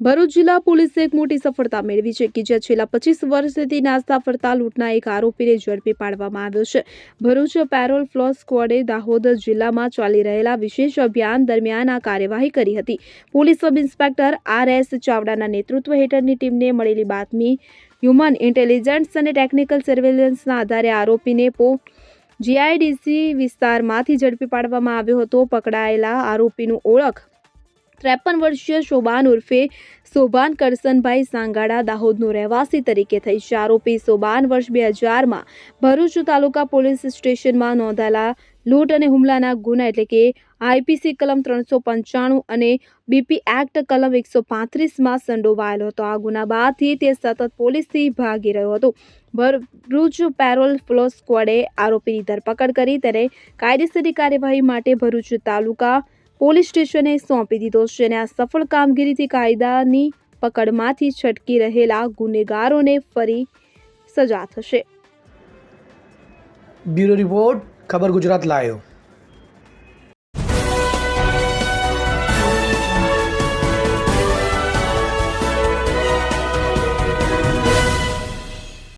ભરૂચ જિલ્લા પોલીસે એક મોટી સફળતા મેળવી છે કે જ્યાં છેલ્લા પચીસ વર્ષથી નાસ્તા ફરતા લૂંટના એક આરોપીને ઝડપી પાડવામાં આવ્યો છે. ભરૂચ પેરોલ ફ્લો સ્કવોડે દાહોદ જિલ્લામાં ચાલી રહેલા વિશેષ અભિયાન દરમિયાન આ કાર્યવાહી કરી હતી. Police sub inspector R S ચાવડાના નેતૃત્વ હેઠળની ટીમને મળેલી બાતમી, હ્યુમન ઇન્ટેલિજન્સ અને ટેકનિકલ સર્વેલન્સના આધારે આરોપીને પો, જીઆઈડીસી વિસ્તારમાંથી ઝડપી પાડવામાં આવ્યો હતો. પકડાયેલા આરોપીનું ઓળખ ત્રેપન વર્ષીય શોભાન ઉર્ફે શોભાન કરસનભાઈ સાંગાડા દાહોદનો રહેવાસી તરીકે થઈ છે. આરોપી શોભાન વર્ષ બે હજારમાં ભરૂચ તાલુકા પોલીસ સ્ટેશનમાં નોંધાયેલા લૂંટ અને હુમલાના ગુના એટલે કે આઈપીસી કલમ ત્રણસો પંચાણું અને બીપી એક્ટ કલમ એકસો પાંત્રીસમાં સંડોવાયેલો હતો. આ ગુના બાદથી તે સતત પોલીસથી ભાગી રહ્યો હતો. ભરૂચ પેરોલ ફ્લો સ્કવોડે આરોપીની ધરપકડ કરી. તેને કાયદેસરની કાર્યવાહી માટે ભરૂચ તાલુકા પોલીસ સ્ટેશને સોંપી દીધો છે અને આ સફળ કામગીરીથી કાયદાની પકડમાંથી છટકી રહેલા ગુનેગારોને ફરી સજા થશે. બ્યુરો રિપોર્ટ, ખબર ગુજરાત લાયો.